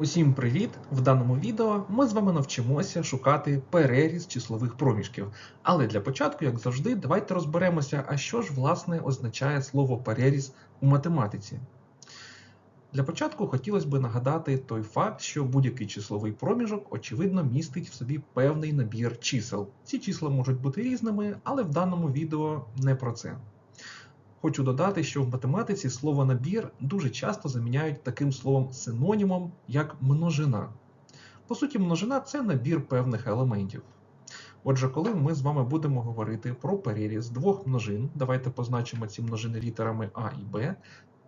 Усім привіт! В даному відео ми з вами навчимося шукати переріз числових проміжків. Але для початку, як завжди, давайте розберемося, а що ж власне означає слово переріз у математиці. Для початку хотілося б нагадати той факт, що будь-який числовий проміжок, очевидно, містить в собі певний набір чисел. Ці числа можуть бути різними, але в даному відео не про це. Хочу додати, що в математиці слово набір дуже часто заміняють таким словом синонімом, як множина. По суті, множина це набір певних елементів. Отже, коли ми з вами будемо говорити про переріз двох множин, давайте позначимо ці множини літерами А і Б,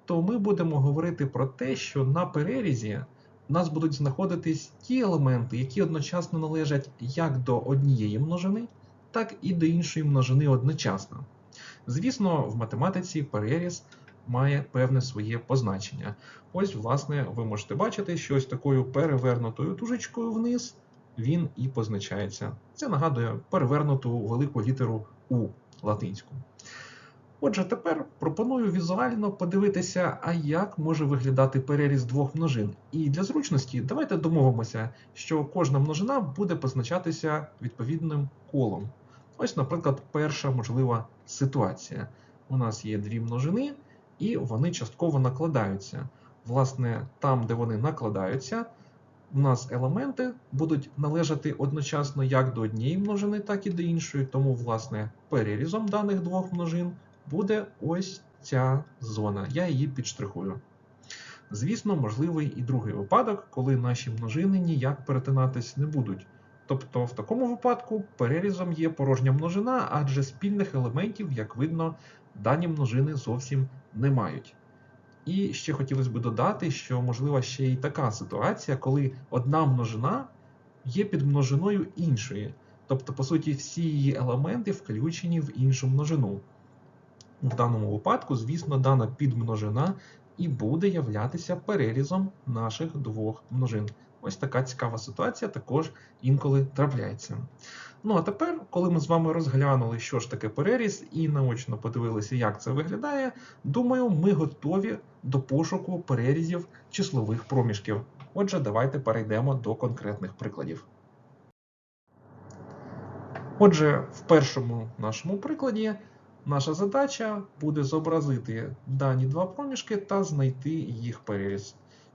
то ми будемо говорити про те, що на перерізі у нас будуть знаходитись ті елементи, які одночасно належать як до однієї множини, так і до іншої множини одночасно. Звісно, в математиці переріз має певне своє позначення. Ось, власне, ви можете бачити, що ось такою перевернутою тужечкою вниз він і позначається. Це нагадує перевернуту велику літеру У латинську. Отже, тепер пропоную візуально подивитися, а як може виглядати переріз двох множин. І для зручності давайте домовимося, що кожна множина буде позначатися відповідним колом. Ось, наприклад, перша можлива ситуація. У нас є дві множини, і вони частково накладаються. Власне, там, де вони накладаються, у нас елементи будуть належати одночасно як до однієї множини, так і до іншої. Тому, власне, перерізом даних двох множин буде ось ця зона. Я її підштрихую. Звісно, можливий і другий випадок, коли наші множини ніяк перетинатись не будуть. Тобто в такому випадку перерізом є порожня множина, адже спільних елементів, як видно, дані множини зовсім не мають. І ще хотілося б додати, що можлива ще й така ситуація, коли одна множина є під множиною іншої. Тобто, по суті, всі її елементи включені в іншу множину. В даному випадку, звісно, дана підмножина і буде являтися перерізом наших двох множин. Ось така цікава ситуація також інколи трапляється. Ну а тепер, коли ми з вами розглянули, що ж таке переріз, і наочно подивилися, як це виглядає, думаю, ми готові до пошуку перерізів числових проміжків. Отже, давайте перейдемо до конкретних прикладів. Отже, в першому нашому прикладі наша задача буде зобразити дані два проміжки та знайти їх переріз.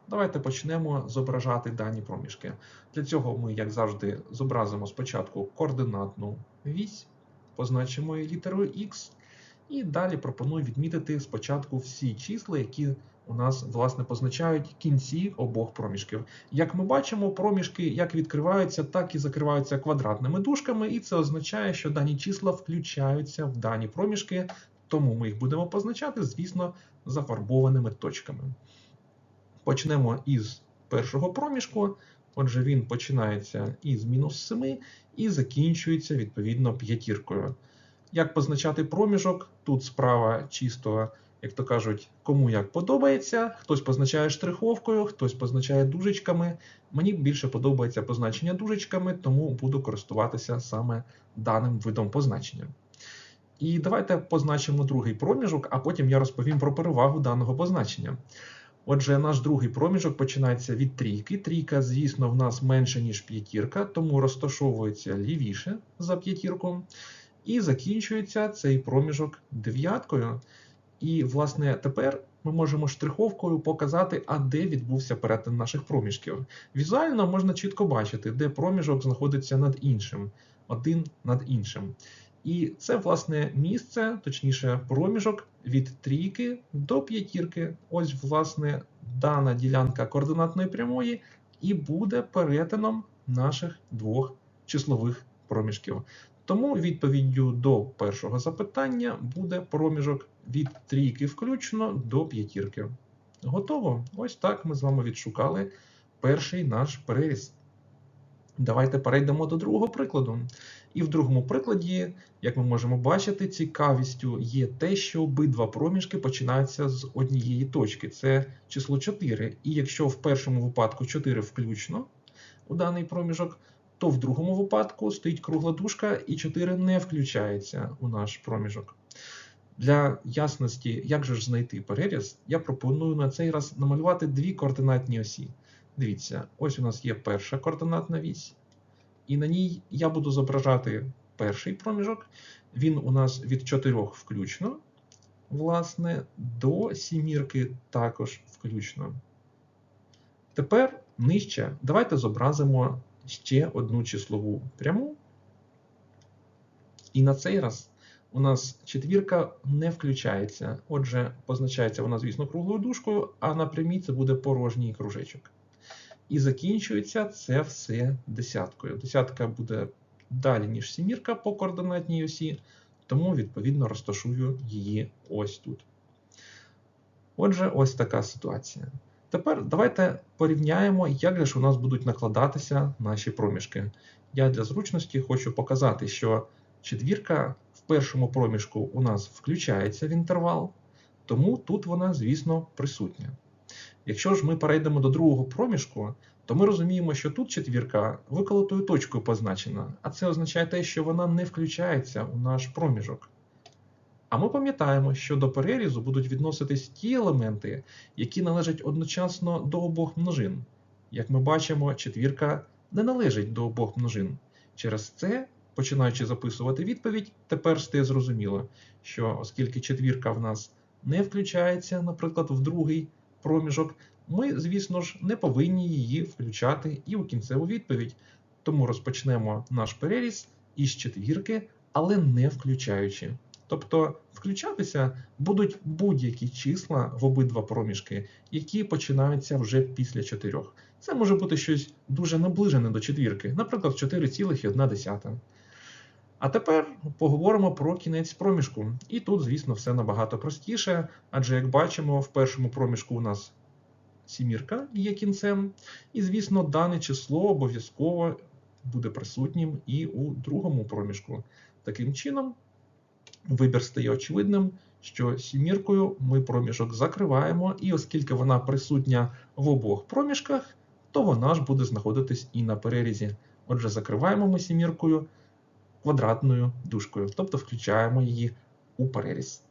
Давайте почнемо зображати дані проміжки. Для цього ми, як завжди, зобразимо спочатку координатну вісь, позначимо її літерою X, і далі пропоную відмітити спочатку всі числа, які у нас власне позначають кінці обох проміжків. Як ми бачимо, проміжки як відкриваються, так і закриваються квадратними дужками, і це означає, що дані числа включаються в дані проміжки, тому ми їх будемо позначати, звісно, зафарбованими точками. Почнемо із першого проміжку. Отже, він починається із мінус 7 і закінчується відповідно п'ятіркою. Як позначати проміжок? Тут справа чисто, як то кажуть, кому як подобається. Хтось позначає штриховкою, хтось позначає дужечками. Мені більше подобається позначення дужечками, тому буду користуватися саме даним видом позначення. І давайте позначимо другий проміжок, а потім я розповім про перевагу даного позначення. Отже, наш другий проміжок починається від трійки. Трійка, звісно, в нас менше, ніж п'ятірка, тому розташовується лівіше за п'ятірку. І закінчується цей проміжок дев'яткою. І, власне, тепер ми можемо штриховкою показати, а де відбувся перетин наших проміжків. Візуально можна чітко бачити, де проміжок знаходиться над іншим, один над іншим. І це, власне, місце, точніше, проміжок від трійки до п'ятірки. Ось, власне, дана ділянка координатної прямої і буде перетином наших двох числових проміжків. Тому відповіддю до першого запитання буде проміжок від трійки включно до п'ятірки. Готово? Ось так ми з вами відшукали перший наш переріз. Давайте перейдемо до другого прикладу. І в другому прикладі, як ми можемо бачити, цікавістю є те, що обидва проміжки починаються з однієї точки. Це число 4. І якщо в першому випадку 4 включно у даний проміжок, то в другому випадку стоїть кругла дужка і 4 не включається у наш проміжок. Для ясності, як же ж знайти переріз, я пропоную на цей раз намалювати дві координатні осі. Дивіться, ось у нас є перша координатна вісь, і на ній я буду зображати перший проміжок. Він у нас від 4 включно, власне, до сімірки також включно. Тепер нижче давайте зобразимо ще одну числову пряму. І на цей раз у нас четвірка не включається. Отже, позначається вона, звісно, круглою дужкою, а на прямій це буде порожній кружечок. І закінчується це все десяткою. Десятка буде далі, ніж сімірка по координатній осі, тому, відповідно, розташую її ось тут. Отже, ось така ситуація. Тепер давайте порівняємо, як же ж у нас будуть накладатися наші проміжки. Я для зручності хочу показати, що четвірка в першому проміжку у нас включається в інтервал, тому тут вона, звісно, присутня. Якщо ж ми перейдемо до другого проміжку, то ми розуміємо, що тут четвірка виколотою точкою позначена, а це означає те, що вона не включається у наш проміжок. А ми пам'ятаємо, що до перерізу будуть відноситись ті елементи, які належать одночасно до обох множин. Як ми бачимо, четвірка не належить до обох множин. Через це, починаючи записувати відповідь, тепер стає зрозуміло, що оскільки четвірка в нас не включається, наприклад, в другий проміжок, ми, звісно ж, не повинні її включати і у кінцеву відповідь. Тому розпочнемо наш переріз із четвірки, але не включаючи. Тобто включатися будуть будь-які числа в обидва проміжки, які починаються вже після 4. Це може бути щось дуже наближене до четвірки, наприклад, 4,1. А тепер поговоримо про кінець проміжку. І тут, звісно, все набагато простіше, адже, як бачимо, в першому проміжку у нас сімірка є кінцем, і, звісно, дане число обов'язково буде присутнім і у другому проміжку. Таким чином, вибір стає очевидним, що сіміркою ми проміжок закриваємо, і оскільки вона присутня в обох проміжках, то вона ж буде знаходитись і на перерізі. Отже, закриваємо ми сіміркою квадратною дужкою, тобто включаємо її у переріз.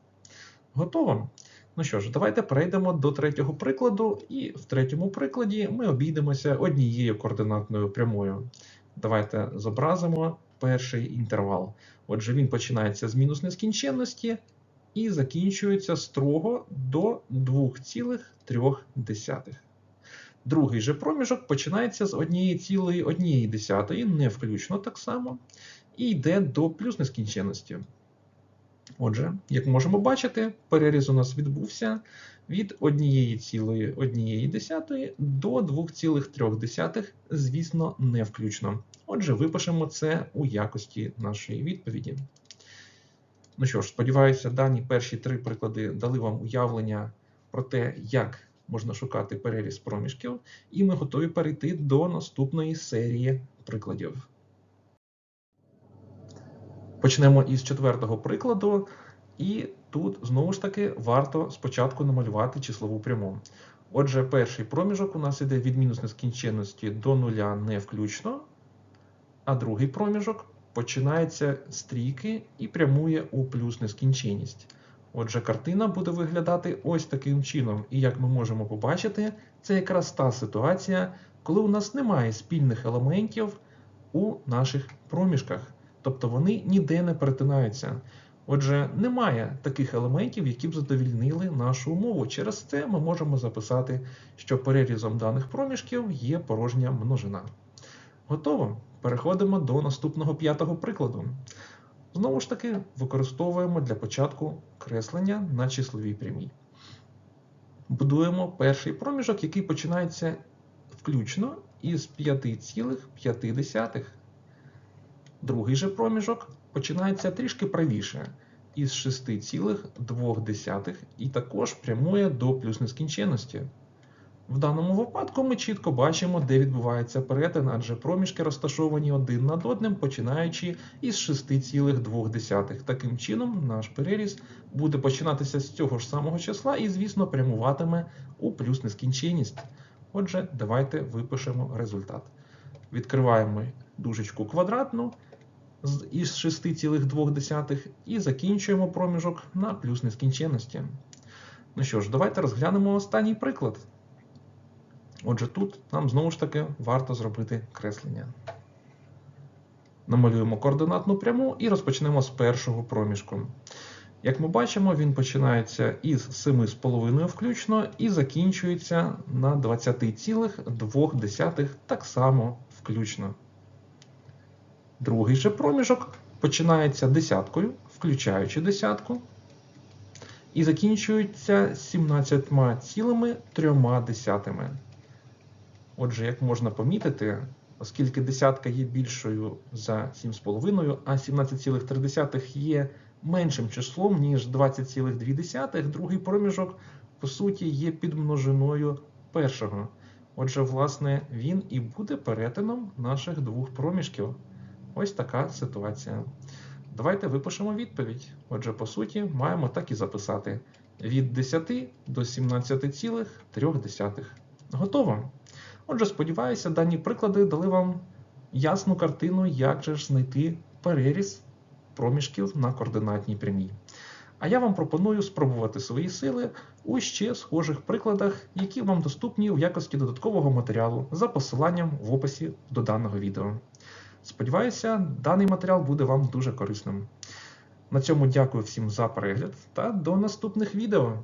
Готово? Ну що ж, давайте перейдемо до третього прикладу, і в третьому прикладі ми обійдемося однією координатною прямою. Давайте зобразимо перший інтервал. Отже, він починається з мінус нескінченності і закінчується строго до 2,3. Другий же проміжок починається з 1,1, не включно так само, і йде до плюс нескінченності. Отже, як можемо бачити, переріз у нас відбувся від 1,1 до 2,3, звісно, не включно. Отже, випишемо це у якості нашої відповіді. Ну що ж, сподіваюся, дані перші три приклади дали вам уявлення про те, як можна шукати переріз проміжків, і ми готові перейти до наступної серії прикладів. Почнемо із четвертого прикладу, і тут знову ж таки варто спочатку намалювати числову пряму. Отже, перший проміжок у нас іде від мінус нескінченності до нуля не включно, а другий проміжок починається з трійки і прямує у плюс нескінченність. Отже, картина буде виглядати ось таким чином. І як ми можемо побачити, це якраз та ситуація, коли у нас немає спільних елементів у наших проміжках. Тобто вони ніде не перетинаються. Отже, немає таких елементів, які б задовільнили нашу умову. Через це ми можемо записати, що перерізом даних проміжків є порожня множина. Готово. Переходимо до наступного п'ятого прикладу. Знову ж таки, використовуємо для початку креслення на числовій прямій. Будуємо перший проміжок, який починається включно із 5,5. Другий же проміжок починається трішки правіше із 6,2 і також прямує до плюс нескінченності. В даному випадку ми чітко бачимо, де відбувається перетин, адже проміжки розташовані один над одним, починаючи із 6,2. Таким чином, наш переріз буде починатися з цього ж самого числа і, звісно, прямуватиме у плюс нескінченність. Отже, давайте випишемо результат. Відкриваємо дужечку квадратну із 6,2 і закінчуємо проміжок на плюс нескінченності. Ну що ж, давайте розглянемо останній приклад. Отже, тут нам знову ж таки варто зробити креслення. Намалюємо координатну пряму і розпочнемо з першого проміжку. Як ми бачимо, він починається із 7,5 включно і закінчується на 20,2 так само включно. Другий же проміжок починається десяткою, включаючи десятку, і закінчується 17,3. Отже, як можна помітити, оскільки десятка є більшою за 7,5, а 17,3 є меншим числом, ніж 20,2, другий проміжок, по суті, є підмножиною першого. Отже, власне, він і буде перетином наших двох проміжків. Ось така ситуація. Давайте випишемо відповідь. Отже, по суті, маємо так і записати: від 10 до 17,3. Готово. Отже, сподіваюся, дані приклади дали вам ясну картину, як же ж знайти переріз проміжків на координатній прямій. А я вам пропоную спробувати свої сили у ще схожих прикладах, які вам доступні в якості додаткового матеріалу за посиланням в описі до даного відео. Сподіваюся, даний матеріал буде вам дуже корисним. На цьому дякую всім за перегляд та до наступних відео.